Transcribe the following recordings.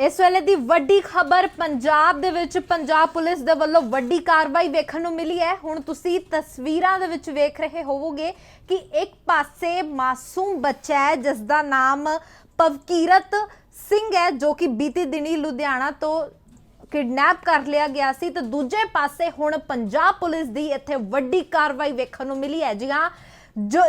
ਇਸ ਵੇਲੇ ਦੀ ਵੱਡੀ ਖਬਰ ਪੰਜਾਬ ਦੇ ਵਿੱਚ ਪੰਜਾਬ ਪੁਲਿਸ ਦੇ ਵੱਲੋਂ ਵੱਡੀ ਕਾਰਵਾਈ ਵੇਖਣ ਨੂੰ ਮਿਲੀ ਹੈ। ਹੁਣ ਤੁਸੀਂ ਤਸਵੀਰਾਂ ਦੇ ਵਿੱਚ ਵੇਖ ਰਹੇ ਹੋਵੋਗੇ ਕਿ ਇੱਕ ਪਾਸੇ ਮਾਸੂਮ ਬੱਚਾ ਹੈ ਜਿਸ ਦਾ ਨਾਮ ਪਵਕੀਰਤ ਸਿੰਘ ਹੈ, ਜੋ ਕਿ ਬੀਤੀ ਦਿਨੀ ਲੁਧਿਆਣਾ ਤੋਂ ਕਿਡਨੈਪ ਕਰ ਲਿਆ ਗਿਆ ਸੀ। ਤੇ ਦੂਜੇ ਪਾਸੇ ਹੁਣ ਪੰਜਾਬ ਪੁਲਿਸ ਦੀ ਇੱਥੇ ਵੱਡੀ ਕਾਰਵਾਈ ਵੇਖਣ ਨੂੰ ਮਿਲੀ ਹੈ। ਜੀ ਹਾਂ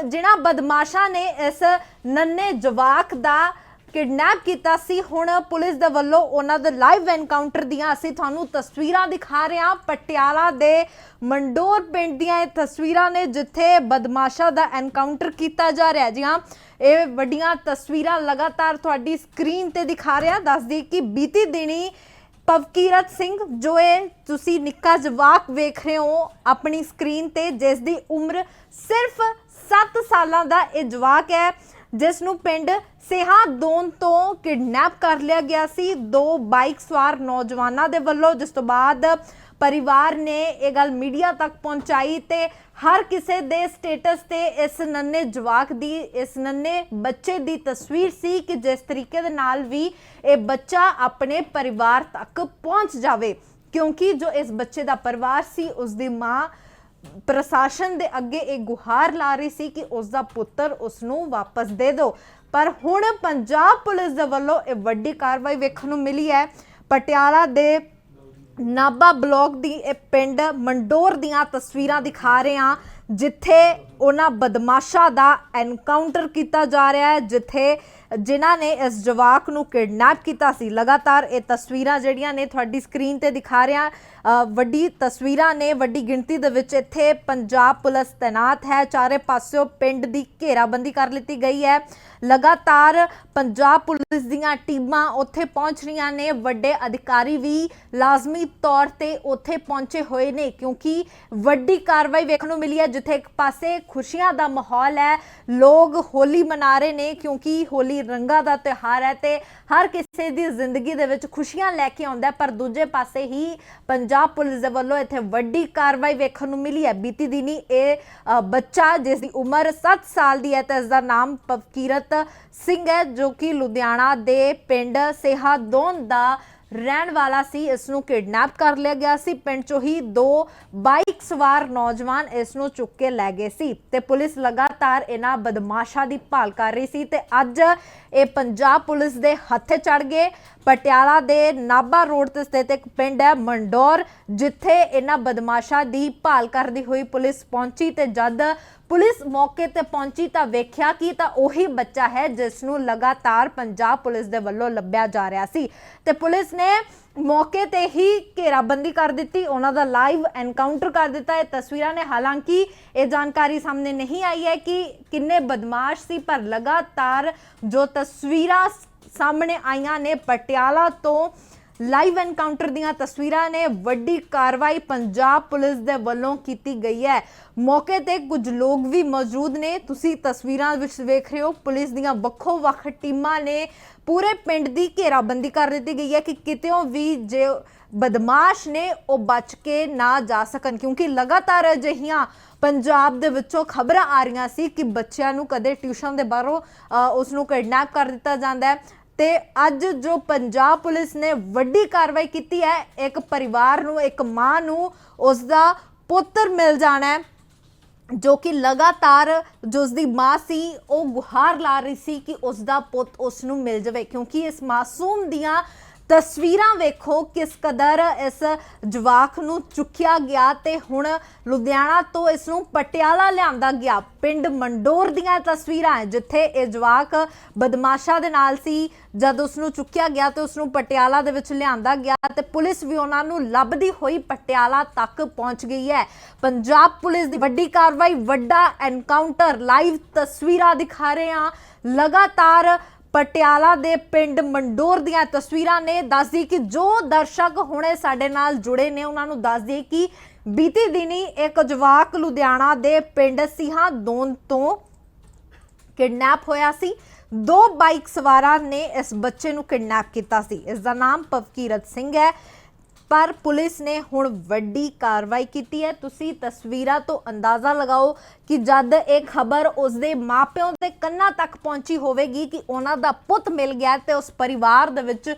ਜਿਨ੍ਹਾਂ ਬਦਮਾਸ਼ਾਂ ਨੇ ਇਸ ਨੰਨੇ ਜਵਾਕ ਦਾ ਕਿਡਨੈਪ ਕੀਤਾ ਸੀ। ਹੁਣ ਪੁਲਿਸ ਦੇ ਵੱਲੋਂ ਉਹਨਾਂ ਦੇ ਲਾਈਵ ਐਨਕਾਊਂਟਰ ਦੀਆਂ ਅਸੀਂ ਤੁਹਾਨੂੰ ਤਸਵੀਰਾਂ ਦਿਖਾ ਰਹੇ ਹਾਂ। ਪਟਿਆਲਾ ਦੇ ਮੰਡੋਰ ਪਿੰਡ ਦੀਆਂ ਇਹ ਤਸਵੀਰਾਂ ਨੇ ਜਿੱਥੇ ਬਦਮਾਸ਼ਾ ਦਾ ਐਨਕਾਊਂਟਰ ਕੀਤਾ ਜਾ ਰਿਹਾ ਜੀ ਹਾਂ, ਇਹ ਵੱਡੀਆਂ ਤਸਵੀਰਾਂ ਲਗਾਤਾਰ ਤੁਹਾਡੀ ਸਕਰੀਨ ਤੇ ਦਿਖਾ ਰਿਹਾ ਦੱਸਦੀ ਕਿ ਬੀਤੀ ਦਿਨੀ ਪਵਕੀਰਤ ਸਿੰਘ, ਜੋ ਇਹ ਤੁਸੀਂ ਨਿੱਕਾ ਜਵਾਕ ਵੇਖ ਰਹੇ ਹੋ ਆਪਣੀ ਸਕਰੀਨ ਤੇ, ਜਿਸ ਦੀ ਉਮਰ ਸਿਰਫ 7 ਸਾਲਾਂ ਦਾ ਇਹ ਜਵਾਕ ਹੈ। ਜਿਸ ਨੂੰ ਪਿੰਡ ਸਿਹਾ ਦੋਨ ਤੋਂ ਕਿਡਨੈਪ ਕਰ ਲਿਆ ਗਿਆ ਸੀ। ਦੋ ਬਾਈਕ ਸਵਾਰ ਨੌਜਵਾਨਾਂ ਦੇ ਵੱਲੋਂ ਜਿਸ ਤੋਂ ਬਾਅਦ ਪਰਿਵਾਰ ਨੇ ਇਹ ਗੱਲ ਮੀਡੀਆ ਤੱਕ ਪਹੁੰਚਾਈ ਤੇ ਹਰ ਕਿਸੇ ਦੇ ਸਟੇਟਸ ਤੇ ਇਸ ਨੰਨੇ ਜਵਾਕ ਦੀ, ਇਸ ਨੰਨੇ ਬੱਚੇ ਦੀ ਤਸਵੀਰ ਸੀ ਕਿ ਜਿਸ ਤਰੀਕੇ ਦੇ ਨਾਲ ਵੀ ਇਹ ਬੱਚਾ ਆਪਣੇ ਪਰਿਵਾਰ ਤੱਕ ਪਹੁੰਚ ਜਾਵੇ। ਕਿਉਂਕਿ ਜੋ ਇਸ ਬੱਚੇ ਦਾ ਪਰਿਵਾਰ ਸੀ ਉਸ ਦੀ ਮਾਂ ਪ੍ਰਸ਼ਾਸਨ ਦੇ ਅੱਗੇ ਇਹ ਗੁਹਾਰ ਲਾ ਰਹੀ ਸੀ ਕਿ ਉਸ ਦਾ ਪੁੱਤਰ ਉਸ ਨੂੰ ਵਾਪਸ ਦੇ ਦਿਓ। ਪਰ ਹੁਣ ਪੰਜਾਬ ਪੁਲਿਸ ਦੇ ਵੱਲੋਂ ਇਹ ਵੱਡੀ ਕਾਰਵਾਈ ਵੇਖਣ ਨੂੰ ਮਿਲੀ ਹੈ। ਪਟਿਆਲਾ ਦੇ ਨਾਬਾ ਬਲਾਕ ਦੀ ਇਹ ਪਿੰਡ ਮੰਡੋਰ ਦੀਆਂ ਤਸਵੀਰਾਂ ਦਿਖਾ ਰਹੇ ਹਾਂ, ਜਿੱਥੇ ਉਹਨਾਂ ਬਦਮਾਸ਼ਾਂ ਦਾ ਐਨਕਾਊਂਟਰ ਕੀਤਾ ਜਾ ਰਿਹਾ ਹੈ, ਜਿੱਥੇ ਜਿਨ੍ਹਾਂ ਨੇ ਇਸ ਜਵਾਕ ਨੂੰ ਕਿਡਨੈਪ ਕੀਤਾ ਸੀ। ਲਗਾਤਾਰ ਇਹ ਤਸਵੀਰਾਂ ਜਿਹੜੀਆਂ ਨੇ ਤੁਹਾਡੀ ਸਕਰੀਨ ਤੇ ਦਿਖਾ ਰਿਹਾ ਵੱਡੀ ਤਸਵੀਰਾਂ ਨੇ, ਵੱਡੀ ਗਿਣਤੀ ਦੇ ਵਿੱਚ ਇੱਥੇ ਪੰਜਾਬ ਪੁਲਿਸ ਤੈਨਾਤ ਹੈ। ਚਾਰੇ ਪਾਸਿਓਂ ਪਿੰਡ ਦੀ ਘੇਰਾਬੰਦੀ ਕਰ ਲਿੱਤੀ ਗਈ ਹੈ। ਲਗਾਤਾਰ ਪੰਜਾਬ ਪੁਲਿਸ ਦੀਆਂ ਟੀਮਾਂ ਉੱਥੇ ਪਹੁੰਚ ਰਹੀਆਂ ਨੇ। ਵੱਡੇ ਅਧਿਕਾਰੀ ਵੀ ਲਾਜ਼ਮੀ ਤੌਰ ਤੇ ਉੱਥੇ ਪਹੁੰਚੇ ਹੋਏ ਨੇ, ਕਿਉਂਕਿ ਵੱਡੀ ਕਾਰਵਾਈ ਵੇਖਣ ਨੂੰ ਮਿਲੀ ਹੈ, ਜਿੱਥੇ ਇੱਕ ਪਾਸੇ ਖੁਸ਼ੀਆਂ ਦਾ ਮਾਹੌਲ ਹੈ। ਲੋਕ ਹੋਲੀ ਮਨਾ ਰਹੇ ਨੇ ਕਿਉਂਕਿ ਹੋਲੀ ਰੰਗਾਂ ਦਾ ਤਿਉਹਾਰ ਹੈ ਤੇ ਹਰ ਕਿਸੇ ਦੀ ਜ਼ਿੰਦਗੀ ਦੇ ਵਿੱਚ ਖੁਸ਼ੀਆਂ ਲੈ ਕੇ ਆਉਂਦਾ ਪਰ ਦੂਜੇ ਪਾਸੇ ਹੀ ਪੰਜਾਬ ਪੁਲਿਸ ਦੇ ਵੱਲੋਂ ਇੱਥੇ ਵੱਡੀ ਕਾਰਵਾਈ ਵੇਖਣ ਨੂੰ ਮਿਲੀ ਹੈ। ਬੀਤੀ ਦਿਨੀ ਇਹ ਬੱਚਾ ਜਿਸ ਦੀ ਉਮਰ 7 ਸਾਲ ਦੀ ਹੈ ਤੇ ਇਸ ਦਾ ਨਾਮ ਪਵਕੀਰਤ ਸਿੰਘ ਹੈ ਜੋ ਕਿ ਲੁਧਿਆਣਾ ਦੇ ਪਿੰਡ ਸੇਹਾਦੋਨ ਦਾ ਰਹਿਣ ਵਾਲਾ ਸੀ। ਇਸ ਨੂੰ ਕਿਡਨੈਪ ਕਰ ਲਿਆ ਗਿਆ ਸੀ। ਪਿੰਡ ਚੋਂ ਹੀ ਦੋ ਬਾਈਕ ਸਵਾਰ ਨੌਜਵਾਨ ਇਸ ਨੂੰ ਚੁੱਕ ਕੇ ਲੈ ਗਏ ਸੀ ਤੇ ਪੁਲਿਸ ਲਗਾਤਾਰ ਇਹਨਾਂ ਬਦਮਾਸ਼ਾਂ ਦੀ ਭਾਲ ਕਰ ਰਹੀ ਸੀ ਤੇ ਅੱਜ ਇਹ ਪੰਜਾਬ ਪੁਲਿਸ ਦੇ ਹੱਥੇ ਚੜ ਗਏ। ਪਟਿਆਲਾ ਦੇ ਨਾਭਾ ਰੋਡ ਤੇ ਸਥਿਤ ਇੱਕ ਪਿੰਡ ਹੈ ਮੰਡੌਰ, ਜਿੱਥੇ ਇਹਨਾਂ ਬਦਮਾਸ਼ਾਂ ਦੀ ਭਾਲ ਕਰਦੀ ਹੋਈ ਪੁਲਿਸ ਪਹੁੰਚੀ ਤੇ ਜਦ ਪੁਲਿਸ ਮੌਕੇ ਤੇ ਪਹੁੰਚੀ ਤਾਂ ਵੇਖਿਆ ਕਿ ਤਾਂ ਉਹੀ ਬੱਚਾ ਹੈ ਜਿਸ ਨੂੰ ਲਗਾਤਾਰ ਪੰਜਾਬ ਪੁਲਿਸ ਦੇ ਵੱਲੋਂ ਲੱਭਿਆ ਜਾ ਰਿਹਾ ਸੀ। ਤੇ ਪੁਲਿਸ ਨੇ ਮੌਕੇ ਤੇ ਹੀ ਘੇਰਾਬੰਦੀ ਕਰ ਦਿੱਤੀ, ਉਹਨਾਂ ਦਾ ਲਾਈਵ ਐਨਕਾਊਂਟਰ ਕਰ ਦਿੱਤਾ। ਇਹ ਤਸਵੀਰਾਂ ਨੇ ਹਾਲਾਂਕਿ ਇਹ ਜਾਣਕਾਰੀ ਸਾਹਮਣੇ ਨਹੀਂ ਆਈ ਹੈ ਕਿ ਕਿੰਨੇ ਬਦਮਾਸ਼ ਸੀ, ਪਰ ਲਗਾਤਾਰ ਜੋ ਤਸਵੀਰਾਂ ਸਾਹਮਣੇ ਆਈਆਂ ਨੇ ਪਟਿਆਲਾ ਤੋਂ ਲਾਈਵ ਐਨਕਾਊਂਟਰ ਦੀਆਂ ਤਸਵੀਰਾਂ ਨੇ। ਵੱਡੀ ਕਾਰਵਾਈ ਪੰਜਾਬ ਪੁਲਿਸ ਦੇ ਵੱਲੋਂ ਕੀਤੀ ਗਈ ਹੈ। ਮੌਕੇ ਤੇ ਕੁਝ ਲੋਕ ਵੀ ਮੌਜੂਦ ਨੇ। ਤੁਸੀਂ ਤਸਵੀਰਾਂ ਵਿੱਚ ਵੇਖ ਰਹੇ ਹੋ ਪੁਲਿਸ ਦੀਆਂ ਵੱਖੋ ਵੱਖ ਟੀਮਾਂ ਨੇ ਪੂਰੇ ਪਿੰਡ ਦੀ ਘੇਰਾਬੰਦੀ ਕਰ ਦਿੱਤੀ ਗਈ ਹੈ ਕਿ ਕਿਤੇੋਂ ਵੀ ਜੇ ਬਦਮਾਸ਼ ਨੇ ਉਹ ਬਚ ਕੇ ਨਾ ਜਾ ਸਕਣ। ਕਿਉਂਕਿ ਲਗਾਤਾਰ ਅਜਿਹੀਆਂ ਪੰਜਾਬ ਦੇ ਵਿੱਚੋਂ ਖਬਰਾਂ ਆ ਰਹੀਆਂ ਸੀ ਕਿ ਬੱਚਿਆਂ ਨੂੰ ਕਦੇ ਟਿਊਸ਼ਨ ਦੇ ਬਾਹਰੋਂ ਅ, ਉਸ ਨੂੰ ਕਿਡਨੈਪ ਕਰ ਦਿੱਤਾ ਜਾਂਦਾ ਹੈ। ਤੇ ਅੱਜ ਜੋ ਪੰਜਾਬ ਪੁਲਿਸ ਨੇ ਵੱਡੀ ਕਾਰਵਾਈ ਕੀਤੀ ਹੈ, ਇੱਕ ਪਰਿਵਾਰ ਨੂੰ, ਇੱਕ ਮਾਂ ਨੂੰ ਉਸ ਦਾ ਪੁੱਤਰ ਮਿਲ ਜਾਣਾ ਹੈ, ਜੋ ਕਿ ਲਗਾਤਾਰ ਜੋ ਉਸ ਦੀ ਮਾਂ ਸੀ, ਉਹ ਗੁਹਾਰ ਲਾ ਰਹੀ ਸੀ ਕਿ ਉਸ ਦਾ ਪੁੱਤ ਉਸ ਨੂੰ ਮਿਲ ਜਾਵੇ, ਕਿਉਂਕਿ ਇਸ ਮਾਸੂਮ ਦੀਆਂ ਤਸਵੀਰਾਂ ਵੇਖੋ ਕਿਸ ਕਦਰ ਇਸ ਜਵਾਕ ਨੂੰ ਚੁੱਕਿਆ ਗਿਆ ਤੇ ਹੁਣ ਲੁਧਿਆਣਾ ਤੋਂ ਇਸ ਨੂੰ ਪਟਿਆਲਾ ਲਿਆਂਦਾ ਗਿਆ। ਪਿੰਡ ਮੰਡੋਰ ਦੀਆਂ ਤਸਵੀਰਾਂ ਹੈ, ਜਿੱਥੇ ਇਹ ਜਵਾਕ ਬਦਮਾਸ਼ਾ ਦੇ ਨਾਲ ਸੀ। ਜਦ ਉਸ ਨੂੰ ਚੁੱਕਿਆ ਗਿਆ ਤੇ ਉਸ ਨੂੰ ਪਟਿਆਲਾ ਦੇ ਵਿੱਚ ਲਿਆਂਦਾ ਗਿਆ ਤੇ ਪੁਲਿਸ ਵੀ ਉਹਨਾਂ ਨੂੰ ਲੱਭਦੀ ਹੋਈ ਪਟਿਆਲਾ ਤੱਕ ਪਹੁੰਚ ਗਈ ਹੈ। ਪੰਜਾਬ ਪੁਲਿਸ ਦੀ ਵੱਡੀ ਕਾਰਵਾਈ, ਵੱਡਾ ਐਨਕਾਊਂਟਰ, ਲਾਈਵ ਤਸਵੀਰਾਂ ਦਿਖਾ ਰਹੇ ਹਾਂ। ਲਗਾਤਾਰ ਪਟਿਆਲਾ ਦੇ ਪਿੰਡ ਮੰਡੋਰ ਦੀਆਂ ਤਸਵੀਰਾਂ ਨੇ ਦੱਸਦੀ ਕਿ ਜੋ ਦਰਸ਼ਕ ਹੁਣੇ ਸਾਡੇ ਨਾਲ ਜੁੜੇ ਨੇ, ਉਹਨਾਂ ਨੂੰ ਦੱਸਦੀ ਕਿ ਬੀਤੀ ਦਿਨੀ ਇੱਕ ਜਵਾਕ ਲੁਧਿਆਣਾ ਦੇ ਪਿੰਡ ਸਿਹਾ ਦੋਨ ਤੋਂ ਕਿਡਨੈਪ ਹੋਇਆ ਸੀ। ਦੋ ਬਾਈਕ ਸਵਾਰਾਂ ਨੇ ਇਸ ਬੱਚੇ ਨੂੰ ਕਿਡਨੈਪ ਕੀਤਾ ਸੀ। ਇਸ ਦਾ ਨਾਮ ਪਵਕੀਰਤ ਸਿੰਘ ਹੈ। ਪਰ ਪੁਲਿਸ ਨੇ ਹੁਣ ਵੱਡੀ ਕਾਰਵਾਈ ਕੀਤੀ ਹੈ। ਤੁਸੀਂ ਤਸਵੀਰਾਂ ਤੋਂ ਅੰਦਾਜ਼ਾ ਲਗਾਓ ਕਿ ਜਦ ਇਹ ਖਬਰ ਉਸਦੇ ਮਾਪਿਆਂ ਦੇ ਕੰਨਾਂ ਤੱਕ ਪਹੁੰਚੀ ਹੋਵੇਗੀ ਕਿ ਉਹਨਾਂ ਦਾ ਪੁੱਤ ਮਿਲ ਗਿਆ ਤੇ ਉਸ ਪਰਿਵਾਰ ਦੇ ਵਿੱਚ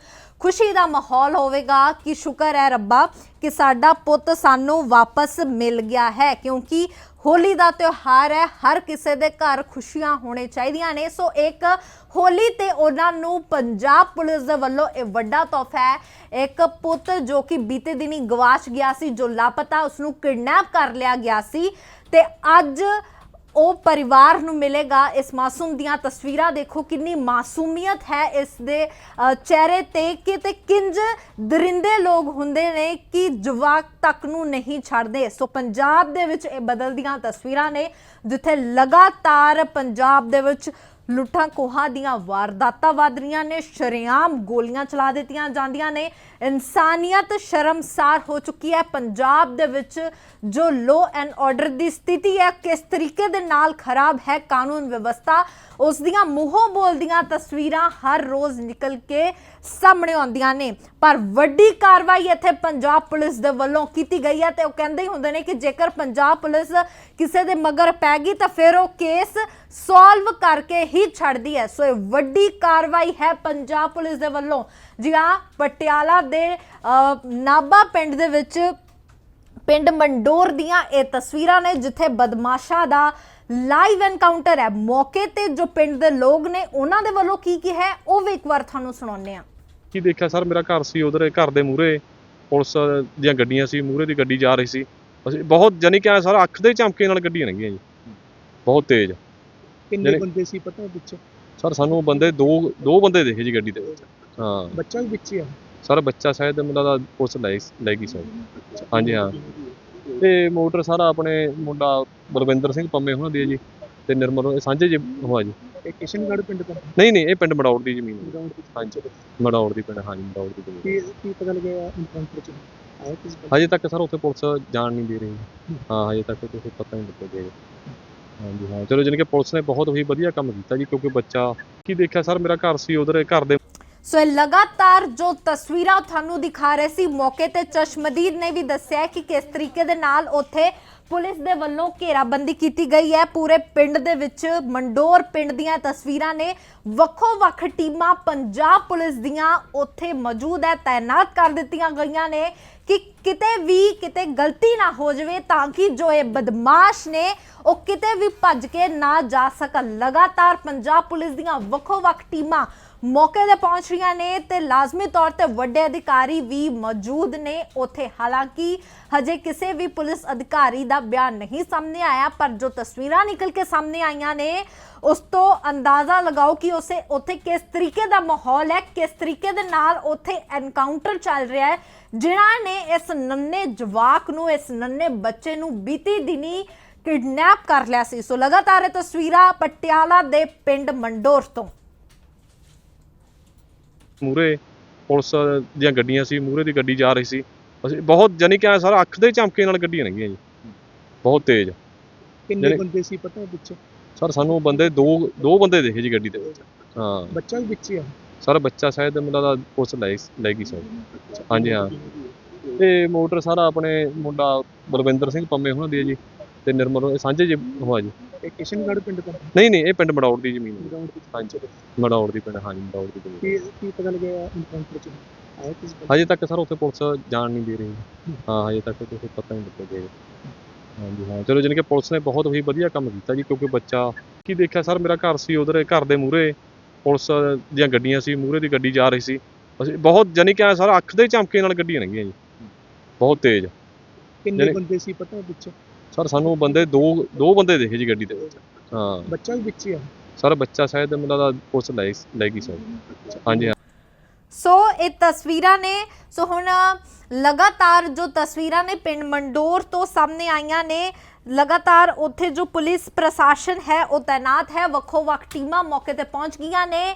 ਖੁਸ਼ੀ ਦਾ ਮਾਹੌਲ ਹੋਵੇਗਾ ਕਿ ਸ਼ੁਕਰ ਹੈ ਰੱਬਾ ਕਿ ਸਾਡਾ ਪੁੱਤ ਸਾਨੂੰ ਵਾਪਸ ਮਿਲ ਗਿਆ ਹੈ, ਕਿਉਂਕਿ ਹੋਲੀ ਦਾ ਤਿਉਹਾਰ ਹੈ, ਹਰ ਕਿਸੇ ਦੇ ਘਰ ਖੁਸ਼ੀਆਂ ਹੋਣੇ ਚਾਹੀਦੀਆਂ ਨੇ। ਸੋ ਇੱਕ ਹੋਲੀ ਤੇ ਉਹਨਾਂ ਨੂੰ ਪੰਜਾਬ ਪੁਲਿਸ ਦੇ ਵੱਲੋਂ ਇਹ ਵੱਡਾ ਤੋਹਫਾ ਹੈ। ਇੱਕ ਪੁੱਤ ਜੋ ਕਿ ਬੀਤੇ ਦਿਨੀ ਗਵਾਚ ਗਿਆ ਸੀ, ਜੋ ਲਾਪਤਾ ਉਸ ਨੂੰ ਕਿਡਨੈਪ ਕਰ ਲਿਆ ਗਿਆ ਸੀ। ਤੇ ਅੱਜ ਉਹ ਪਰਿਵਾਰ ਨੂੰ ਮਿਲੇਗਾ। ਇਸ ਮਾਸੂਮ ਦੀਆਂ ਤਸਵੀਰਾਂ ਦੇਖੋ, ਕਿੰਨੀ ਮਾਸੂਮੀਅਤ ਹੈ ਇਸ ਦੇ ਚਿਹਰੇ ਤੇ ਕਿਤੇ ਕਿੰਜ ਦਰਿੰਦੇ ਲੋਕ ਹੁੰਦੇ ਨੇ ਕਿ ਜਵਾਕ ਤੱਕ ਨੂੰ ਨਹੀਂ ਛੱਡਦੇ। ਸੋ ਪੰਜਾਬ ਦੇ ਵਿੱਚ ਇਹ ਬਦਲਦੀਆਂ ਤਸਵੀਰਾਂ ਨੇ, ਜਿੱਥੇ ਲਗਾਤਾਰ ਪੰਜਾਬ ਦੇ ਵਿੱਚ ਲੁੱਟਾਂ ਕੋਹਾਂ ਦੀਆਂ ਵਾਰਦਾਤਾਂ ਵੱਧ ਰਹੀਆਂ ਨੇ, ਸ਼ਰੇਆਮ ਗੋਲੀਆਂ ਚਲਾ ਦਿੱਤੀਆਂ ਜਾਂਦੀਆਂ ਨੇ। ਇਨਸਾਨੀਅਤ ਸ਼ਰਮਸਾਰ ਹੋ ਚੁੱਕੀ ਹੈ। ਪੰਜਾਬ ਦੇ ਵਿੱਚ ਜੋ ਲੋ ਐਂਡ ਆਰਡਰ ਦੀ ਸਥਿਤੀ ਹੈ, ਕਿਸ ਤਰੀਕੇ ਦੇ ਨਾਲ ਖਰਾਬ ਹੈ ਕਾਨੂੰਨ ਵਿਵਸਥਾ, ਉਸ ਦੀਆਂ ਮੂੰਹੋਂ ਬੋਲਦੀਆਂ ਤਸਵੀਰਾਂ ਹਰ ਰੋਜ਼ ਨਿਕਲ ਕੇ ਸਾਹਮਣੇ ਆਉਂਦੀਆਂ ਨੇ। ਪਰ ਵੱਡੀ ਕਾਰਵਾਈ ਇੱਥੇ ਪੰਜਾਬ ਪੁਲਿਸ ਦੇ ਵੱਲੋਂ ਕੀਤੀ ਗਈ ਹੈ ਤੇ ਉਹ ਕਹਿੰਦੇ ਹੀ ਹੁੰਦੇ ਨੇ ਕਿ ਜੇਕਰ ਪੰਜਾਬ ਪੁਲਿਸ ਕਿਸੇ ਦੇ ਮਗਰ ਪੈ ਗਈ ਤਾਂ ਫਿਰ ਉਹ ਕੇਸ ਸੋਲਵ ਕਰਕੇ ਹੀ ਛੱਡਦੀ ਹੈ। ਸੋ ਇਹ ਵੱਡੀ ਕਾਰਵਾਈ ਹੈ ਪੰਜਾਬ ਪੁਲਿਸ ਦੇ ਵੱਲੋਂ। ਜੀ ਹਾਂ ਪਟਿਆਲਾ ਦੇ ਅ, ਪਿੰਡ ਦੇ ਵਿੱਚ ਪਿੰਡ ਮੰਡੋਰ ਦੀਆਂ ਇਹ ਤਸਵੀਰਾਂ ਨੇ ਜਿੱਥੇ ਬਦਮਾਸ਼ਾਂ ਦਾ ਲਾਈਵ ਐਨਕਾਊਂਟਰ ਹੈ। ਮੌਕੇ ਤੇ ਜੋ ਪਿੰਡ ਦੇ ਲੋਕ ਨੇ ਉਹਨਾਂ ਦੇ ਵੱਲੋਂ ਕੀ ਕੀ ਹੈ ਉਹ ਵੀ ਇੱਕ ਵਾਰ ਤੁਹਾਨੂੰ ਸੁਣਾਉਂਦੇ ਆ ਕੀ ਦੇਖਿਆ ਸਰ ਮੇਰਾ ਘਰ ਸੀ ਉਧਰ ਘਰ ਦੇ ਮੂਹਰੇ ਪੁਲਿਸ ਦੀਆਂ ਗੱਡੀਆਂ ਸੀ ਮੂਹਰੇ ਦੀ ਗੱਡੀ ਜਾ ਰਹੀ ਸੀ। ਅਸੀਂ ਬਹੁਤ ਜਾਨੀ ਕਿ ਸਰ ਅੱਖ ਦੇ ਝਮਕੇ ਨਾਲ ਗੱਡੀਆਂ ਲੰਘੀਆਂ ਜੀ। ਬਹੁਤ ਤੇਜ਼। ਕਿੰਨੇ ਬੰਦੇ ਸੀ ਪਤਾ ਵਿੱਚ? ਸਰ ਸਾਨੂੰ ਬੰਦੇ ਦੋ ਦੋ ਬੰਦੇ ਦੇਖੇ ਜੀ ਗੱਡੀ ਦੇ ਵਿੱਚ। ਹਾਂ। ਬੱਚਾ ਵੀ ਵਿੱਚ ਹੀ ਆ? ਸਰ ਬੱਚਾ ਸ਼ਾਇਦ ਮੈਨੂੰ ਦਾ ਪੁਲਿਸ ਲੈ ਲੈ ਗਈ ਸਰ ਹਾਂਜੀ ਹਾਂ। ਤੇ ਮੋਟਰ ਸਾਰਾ ਆਪਣੇ ਮੁੰਡਾ ਬਲਵਿੰਦਰ ਸਿੰਘ ਪੰਮੇ ਉਹਨਾਂ ਦੀ ਹੈ ਜੀ ਤੇ ਨਿਰਮਲ ਇਹ ਸਾਂਝੇ ਜੀ ਹੋਆ ਜੀ। ਇਹ ਕਿਸ਼ਨਗੜ੍ਹ ਪਿੰਡ ਦਾ ਨਹੀਂ ਨਹੀਂ ਇਹ ਪਿੰਡ ਮੜੌੜ ਦੀ ਜ਼ਮੀਨ ਹੈ। ਹਾਂਜੀ। ਮੜੌੜ ਦੀ ਪਿੰਡ ਹਾਂਜੀ ਮੜੌੜ ਦੀ ਕੀ ਕੀ ਪਤਾ ਲੱਗਿਆ ਇਨਕਾਊਂਟਰ ਚ? ਹਜੇ ਤੱਕ ਸਰ ਉੱਥੇ ਪੁਲਿਸ ਜਾਣ ਨਹੀਂ ਦੇ ਰਹੀ। ਹਾਂ। ਹਜੇ ਤੱਕ ਕੁਝ ਪਤਾ ਨਹੀਂ ਲੱਗਿਆ। ਹਾਂਜੀ, ਹਾਂ। ਚਲੋ ਜਾਣੀ ਕਿ ਪੁਲਿਸ ਨੇ ਬਹੁਤ ਹੀ ਵਧੀਆ ਕੰਮ ਕੀਤਾ ਜੀ, ਕਿਉਂਕਿ ਬੱਚਾ ਕੀ ਦੇਖਿਆ, ਸਰ ਮੇਰਾ ਘਰ ਸੀ, ਉਧਰ ਘਰ ਦੇ ਸੋ ਇਹ ਲਗਾਤਾਰ ਜੋ ਤਸਵੀਰਾਂ ਤੁਹਾਨੂੰ ਦਿਖਾ ਰਹੇ ਸੀ, ਮੌਕੇ ਤੇ ਚਸ਼ਮਦੀਦ ਨੇ ਵੀ ਦੱਸਿਆ ਕਿ ਕਿਸ ਤਰੀਕੇ ਦੇ ਨਾਲ ਉੱਥੇ ਪੁਲਿਸ ਦੇ ਵੱਲੋਂ ਘੇਰਾਬੰਦੀ ਕੀਤੀ ਗਈ ਹੈ। ਪੂਰੇ ਪਿੰਡ ਦੇ ਵਿੱਚ, ਮੰਡੋਰ ਪਿੰਡ ਦੀਆਂ ਤਸਵੀਰਾਂ ਨੇ ਵੱਖੋ ਵੱਖ ਟੀਮਾਂ ਪੰਜਾਬ ਪੁਲਿਸ ਦੀਆਂ ਉੱਥੇ ਮੌਜੂਦ ਹੈ। ਤਾਇਨਾਤ ਕਰ ਦਿੱਤੀਆਂ ਗਈਆਂ ਨੇ ਕਿ ਕਿਤੇ ਵੀ ਕਿਤੇ ਗਲਤੀ ਨਾ ਹੋ ਜਾਵੇ ਤਾਂ ਕਿ ਜੋ ਇਹ ਬਦਮਾਸ਼ ਨੇ, ਉਹ ਕਿਤੇ ਵੀ ਭੱਜ ਕੇ ਨਾ ਜਾ ਸਕਣ। ਲਗਾਤਾਰ ਪੰਜਾਬ ਪੁਲਿਸ ਦੀਆਂ ਵੱਖੋ ਵੱਖ ਟੀਮਾਂ ਮੌਕੇ ਤੇ ਪਹੁੰਚ ਰਹੀਆਂ ਨੇ ਤੇ ਲਾਜ਼ਮੀ ਤੌਰ ਤੇ ਵੱਡੇ ਅਧਿਕਾਰੀ ਵੀ ਮੌਜੂਦ ਨੇ। ਉੱਥੇ ਹਾਲਾਂਕਿ ਹਜੇ ਕਿਸੇ ਵੀ ਪੁਲਿਸ ਅਧਿਕਾਰੀ ਦਾ ਬਿਆਨ ਨਹੀਂ ਸਾਹਮਣੇ ਆਇਆ, ਪਰ ਜੋ ਤਸਵੀਰਾਂ ਨਿਕਲ ਕੇ ਸਾਹਮਣੇ ਆਈਆਂ ਨੇ, ਉਸ ਤੋਂ ਅੰਦਾਜ਼ਾ ਲਗਾਓ ਕਿ ਉਸੇ ਉੱਥੇ ਕਿਸ ਤਰੀਕੇ ਦਾ ਮਾਹੌਲ ਹੈ, ਕਿਸ ਤਰੀਕੇ ਦੇ ਨਾਲ ਉੱਥੇ ਐਨਕਾਊਂਟਰ ਚੱਲ ਰਿਹਾ ਹੈ, ਜਿਨ੍ਹਾਂ ਨੇ ਇਸ ਨੰਨੇ ਜਵਾਕ ਨੂੰ, ਇਸ ਨੰਨੇ ਬੱਚੇ ਨੂੰ ਬੀਤੀ ਦਿਨੀ ਕਿਡਨੈਪ ਕਰ ਲਿਆ ਸੀ। ਸੋ ਲਗਾਤਾਰ ਇਹ ਤਸਵੀਰਾਂ ਪਟਿਆਲਾ ਦੇ ਪਿੰਡ ਮੰਡੋਰ ਤੋਂ। ਮੂਹਰੇ ਪੁਲਿਸ ਦੀਆਂ ਗੱਡੀਆਂ ਸੀ ਮੂਹਰੇ ਦੀ ਗੱਡੀ ਜਾ ਰਹੀ ਸੀ। ਅਸੀਂ ਬਹੁਤ ਜਾਨੀ ਕਿ ਸਰ ਅੱਖ ਦੇ ਝਮਕੇ ਨਾਲ ਗੱਡੀਆਂ ਲੰਘੀਆਂ ਜੀ। ਬਹੁਤ ਤੇਜ਼। ਕਿੰਨੇ ਬੰਦੇ ਸੀ ਪਤਾ ਵਿੱਚ? ਸਰ ਸਾਨੂੰ ਬੰਦੇ ਦੋ ਦੋ ਬੰਦੇ ਦੇਖੇ ਜੀ ਗੱਡੀ ਦੇ ਵਿੱਚ ਹਾਂ। ਬੱਚਾ ਵੀ ਵਿੱਚ ਹੀ ਆ? ਸਰ ਬੱਚਾ ਸ਼ਾਇਦ ਮੈਨੂੰ ਦਾ ਪੁਲਿਸ ਲੈ ਲੈ ਗਈ ਸਰ ਹਾਂਜੀ ਹਾਂ। ਤੇ ਮੋਟਰ ਸਾਰਾ ਆਪਣੇ ਮੁੰਡਾ ਬਲਵਿੰਦਰ ਸਿੰਘ ਪੰਮੇ ਉਹਨਾਂ ਦੀ ਹੈ ਜੀ। ਤੇ ਨਿਰਮਲ ਇਹ ਸਾਂਝੇ ਜੀ ਹੋਆ ਜੀ। ਇਹ ਕਿਸ਼ਨਗੜ੍ਹ ਪਿੰਡ ਦਾ ਨਹੀਂ ਨਹੀਂ ਇਹ ਪਿੰਡ ਮੜੌੜ ਦੀ ਜ਼ਮੀਨ ਹੈ। ਹਾਂਜੀ। ਮੜੌੜ ਦੀ ਪਿੰਡ ਹਾਂਜੀ ਮੜੌੜ ਦੀ ਜ਼ਮੀਨ ਕੀ ਕੀ ਪਤਾ ਲੱਗਿਆ ਇਨਕਾਊਂਟਰ ਚ ਆਇਆ ਕਿਸ ਬੰਦੇ ਹਜੇ ਤੱਕ ਸਰ ਉੱਥੇ ਪੁਲਿਸ ਜਾਣ ਨਹੀਂ ਦੇ ਰਹੀ। ਹਾਂ। ਹਜੇ ਤੱਕ ਕੁਝ ਪਤਾ ਨਹੀਂ ਲੱਗਿਆ। ਹਾਂਜੀ ਹਾਂ। ਚਲੋ ਜਾਣੀ ਕਿ ਪੁਲਿਸ ਨੇ ਬਹੁਤ ਹੀ ਵਧੀਆ ਕੰਮ ਕੀਤਾ ਜੀ ਕਿਉਂਕਿ ਬੱਚਾ ਕੀ ਦੇਖਿਆ ਸਰ ਮੇਰਾ ਘਰ ਸੀ ਉਧਰ ਘਰ ਦੇ ਮੂਹਰੇ। ਪੁਲਿਸ ਦੀਆਂ ਗੱਡੀਆਂ ਸੀ ਮੂਹਰੇ ਦੀ ਗੱਡੀ ਜਾ ਰਹੀ ਸੀ। ਅਸੀਂ ਬਹੁਤ ਜਾਨੀ ਕਿ ਸਰ ਅੱਖ ਦੇ ਝਮਕੇ ਨਾਲ ਗੱਡੀਆਂ ਲੰਘੀਆਂ ਜੀ। ਬਹੁਤ ਤੇਜ਼। ਕਿੰਨੇ ਬੰਦੇ ਸੀ ਪਤਾ ਵਿੱਚ ਸਰ ਸਾਨੂੰ ਬੰਦੇ ਦੋ ਦੋ ਬੰਦੇ ਦੇਖੇ ਜੀ ਗੱਡੀ ਦੇ ਵਿੱਚ। ਹਾਂ। ਬੱਚਾ ਵੀ ਵਿੱਚ ਹੀ ਆ। ਸਰ ਬੱਚਾ ਸ਼ਾਇਦ ਮੈਨੂੰ ਦਾ ਪੁਲਿਸ ਲੈ ਲੈ ਗਈ ਸਰ। ਹਾਂਜੀ ਹਾਂ। ਸੋ ਇਹ ਤਸਵੀਰਾਂ ਨੇ ਸੋ ਹੁਣ ਲਗਾਤਾਰ ਜੋ ਤਸਵੀਰਾਂ ਨੇ ਪਿੰਡ ਮੰਡੋਰ ਤੋਂ ਸਾਹਮਣੇ ਆਈਆਂ ਨੇ, ਲਗਾਤਾਰ ਉੱਥੇ ਜੋ ਪੁਲਿਸ ਪ੍ਰਸ਼ਾਸਨ ਹੈ, ਉਹ ਤਾਇਨਾਤ ਹੈ, ਵੱਖੋ ਵੱਖ ਟੀਮਾਂ ਮੌਕੇ ਤੇ ਪਹੁੰਚ ਗਈਆਂ ਨੇ।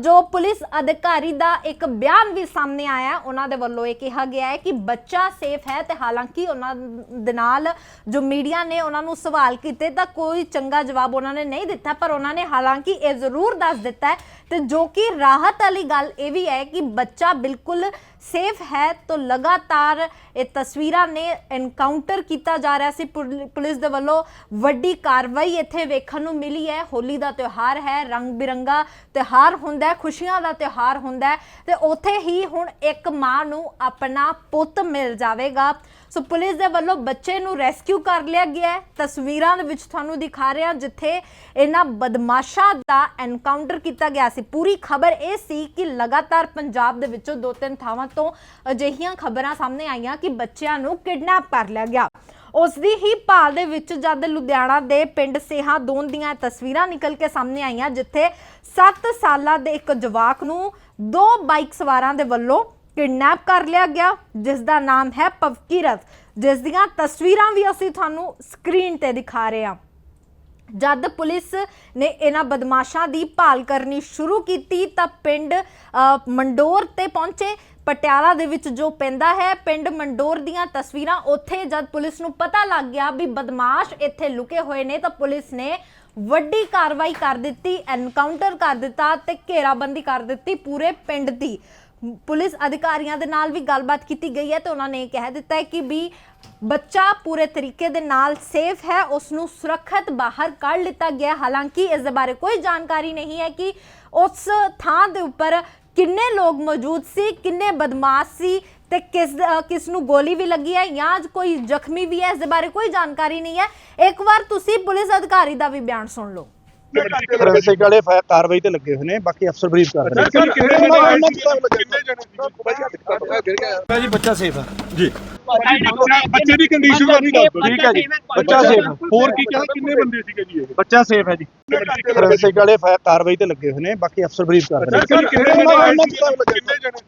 ਜੋ ਪੁਲਿਸ ਅਧਿਕਾਰੀ ਦਾ ਇੱਕ ਬਿਆਨ ਵੀ ਸਾਹਮਣੇ ਆਇਆ, ਉਹਨਾਂ ਦੇ ਵੱਲੋਂ ਇਹ ਕਿਹਾ ਗਿਆ ਹੈ ਕਿ ਬੱਚਾ ਸੇਫ ਹੈ ਤੇ ਹਾਲਾਂਕਿ ਉਹਨਾਂ ਦੇ ਨਾਲ ਜੋ ਮੀਡੀਆ ਨੇ ਉਹਨਾਂ ਨੂੰ ਸਵਾਲ ਕੀਤੇ ਤਾਂ ਕੋਈ ਚੰਗਾ ਜਵਾਬ ਉਹਨਾਂ ਨੇ ਨਹੀਂ ਦਿੱਤਾ, ਪਰ ਉਹਨਾਂ ਨੇ ਹਾਲਾਂਕਿ ਇਹ ਜ਼ਰੂਰ ਦੱਸ ਦਿੱਤਾ ਹੈ ਤੇ ਜੋ ਕਿ ਰਾਹਤ ਵਾਲੀ ਗੱਲ ਇਹ ਵੀ ਹੈ ਕਿ ਬੱਚਾ ਬਿਲਕੁਲ ਸੇਫ ਹੈ ਤਾਂ ਲਗਾਤਾਰ ਇਹ ਤਸਵੀਰਾਂ ਨੇ ਐਨਕਾਊਂਟਰ ਕੀਤਾ ਜਾ ਰਿਹਾ ਸੀ। ਪੁਲ- ਪੁਲਿਸ ਦੇ ਵੱਲੋਂ ਵੱਡੀ ਕਾਰਵਾਈ ਇੱਥੇ ਵੇਖਣ ਨੂੰ ਮਿਲੀ ਹੈ। ਹੋਲੀ ਦਾ ਤਿਉਹਾਰ ਹੈ ਰੰਗ ਬਿਰੰਗਾ ਤਿਉਹਾਰ ਹੁੰਦਾ ਹੈ, ਖੁਸ਼ੀਆਂ ਦਾ ਤਿਉਹਾਰ ਹੁੰਦਾ ਹੈ ਤੇ ਉੱਥੇ ਹੀ ਹੁਣ ਇੱਕ ਮਾਂ ਨੂੰ ਆਪਣਾ ਪੁੱਤ ਮਿਲ ਜਾਵੇਗਾ। ਸੋ ਪੁਲਿਸ ਦੇ ਵੱਲੋਂ ਬੱਚੇ ਨੂੰ ਰੈਸਕਿਊ ਕਰ ਲਿਆ ਗਿਆ ਹੈ। ਤਸਵੀਰਾਂ ਦੇ ਵਿੱਚ ਤੁਹਾਨੂੰ ਦਿਖਾ ਰਹੇ ਹਾਂ ਜਿੱਥੇ ਇਹਨਾਂ ਬਦਮਾਸ਼ਾਂ ਦਾ ਐਨਕਾਊਂਟਰ ਕੀਤਾ ਗਿਆ ਸੀ। ਪੂਰੀ ਖਬਰ ਇਹ ਸੀ ਕਿ ਲਗਾਤਾਰ ਪੰਜਾਬ ਦੇ ਵਿੱਚੋਂ ਦੋ ਤਿੰਨ ਥਾਵਾਂ ਤੋਂ ਅਜਿਹੀਆਂ ਖਬਰਾਂ ਸਾਹਮਣੇ ਆਈਆਂ ਕਿ ਬੱਚਿਆਂ ਨੂੰ ਕਿਡਨੈਪ ਕਰ ਲਿਆ ਗਿਆ। ਉਸ ਦੀ ਹੀ ਭਾਲ ਦੇ ਵਿੱਚ ਜਦ ਲੁਧਿਆਣਾ ਦੇ ਪਿੰਡ ਸੇਹਾ ਦੋਨ ਦੀਆਂ ਤਸਵੀਰਾਂ ਨਿਕਲ ਕੇ ਸਾਹਮਣੇ ਆਈਆਂ ਜਿੱਥੇ 7 ਸਾਲਾਂ ਦੇ ਇੱਕ ਜਵਾਕ ਨੂੰ ਦੋ ਬਾਈਕ ਸਵਾਰਾਂ ਦੇ ਵੱਲੋਂ ਕਿਡਨੈਪ ਕਰ ਲਿਆ ਗਿਆ ਜਿਸ ਦਾ ਨਾਮ ਹੈ ਪਵਕੀਰਤ। ਜਿਸ ਦੀਆਂ ਤਸਵੀਰਾਂ ਵੀ ਅਸੀਂ ਤੁਹਾਨੂੰ ਸਕਰੀਨ ਤੇ ਦਿਖਾ ਰਹੇ ਹਾਂ। ਜਦ ਪੁਲਿਸ ਨੇ ਇਹਨਾਂ ਬਦਮਾਸ਼ਾਂ ਦੀ ਭਾਲ ਕਰਨੀ ਸ਼ੁਰੂ ਕੀਤੀ ਤਾਂ ਪਿੰਡ ਅ, ਮੰਡੋਰ ਤੇ ਪਹੁੰਚੇ। ਪਟਿਆਲਾ ਦੇ ਵਿੱਚ ਜੋ ਪੈਂਦਾ ਹੈ, ਪਿੰਡ ਮੰਡੋਰ ਦੀਆਂ ਤਸਵੀਰਾਂ, ਉੱਥੇ ਜਦ ਪੁਲਿਸ ਨੂੰ ਪਤਾ ਲੱਗ ਗਿਆ ਵੀ ਬਦਮਾਸ਼ ਇੱਥੇ ਲੁਕੇ ਹੋਏ ਨੇ, ਤਾਂ ਪੁਲਿਸ ਨੇ ਵੱਡੀ ਕਾਰਵਾਈ ਕਰ ਦਿੱਤੀ ਐਨਕਾਊਂਟਰ ਕਰ ਦਿੱਤਾ ਤੇ ਘੇਰਾਬੰਦੀ ਕਰ ਦਿੱਤੀ ਪੂਰੇ ਪਿੰਡ ਦੀ। ਪੁਲਿਸ ਅਧਿਕਾਰੀਆਂ ਦੇ ਨਾਲ ਵੀ ਗੱਲਬਾਤ ਕੀਤੀ ਗਈ ਹੈ ਤੇ ਉਹਨਾਂ ਨੇ ਕਹਿ ਦਿੱਤਾ ਹੈ ਕਿ ਵੀ ਬੱਚਾ ਪੂਰੇ ਤਰੀਕੇ ਦੇ ਨਾਲ ਸੇਫ ਹੈ ਉਸ ਨੂੰ ਸੁਰੱਖਿਅਤ ਬਾਹਰ ਕੱਢ ਲਿੱਤਾ ਗਿਆ ਹਾਲਾਂਕਿ ਇਸ ਦੇ ਬਾਰੇ ਕੋਈ ਜਾਣਕਾਰੀ ਨਹੀਂ ਹੈ ਕਿ ਉਸ ਥਾਂ ਦੇ ਉੱਪਰ ਕਿੰਨੇ ਲੋਕ ਮੌਜੂਦ ਸੀ, ਕਿੰਨੇ ਬਦਮਾਸ਼ ਸੀ ਤੇ ਕਿਸ ਕਿਸ ਨੂੰ ਗੋਲੀ ਵੀ ਲੱਗੀ ਹੈ ਜਾਂ ਕੋਈ ਜ਼ਖਮੀ ਵੀ ਹੈ, ਇਸ ਦੇ ਬਾਰੇ ਕੋਈ ਜਾਣਕਾਰੀ ਨਹੀਂ ਹੈ। ਇੱਕ ਵਾਰ ਤੁਸੀਂ ਪੁਲਿਸ ਅਧਿਕਾਰੀ ਦਾ ਵੀ ਬਿਆਨ ਸੁਣ ਲਓ। ਫੋਰੈਂਸਿਕ ਵਾਲੇ ਫਾਇਰ ਕਾਰਵਾਈ ਤੇ ਲੱਗੇ ਹੋਏ ਨੇ ਬਾਕੀ ਅਫਸਰ ਬਰੀਫ ਕਰ ਰਹੇ ਨੇ। ਜੀ ਬੱਚਾ ਸੇਫ ਹੈ ਬੱਚੇ ਦੀ ਕੰਡੀਸ਼ਨ ਦਾ ਨਹੀਂ ਦੱਸ ਠੀਕ ਹੈ ਜੀ। ਬੱਚਾ ਸੇਫ ਹੈ ਹੋਰ ਕੀ ਕਿਹਾ ਕਿੰਨੇ ਬੰਦੇ ਸੀਗੇ ਜੀ ਇਹ? ਬੱਚਾ ਸੇਫ ਹੈ ਜੀ। ਫੋਰੈਂਸਿਕ ਵਾਲੇ ਫਾਇਰ ਕਾਰਵਾਈ ਤੇ ਲੱਗੇ ਹੋਏ ਨੇ ਬਾਕੀ ਅਫਸਰ ਬਰੀਫ ਕਰ ਰਹੇ ਨੇ। ਕਿੰਨੇ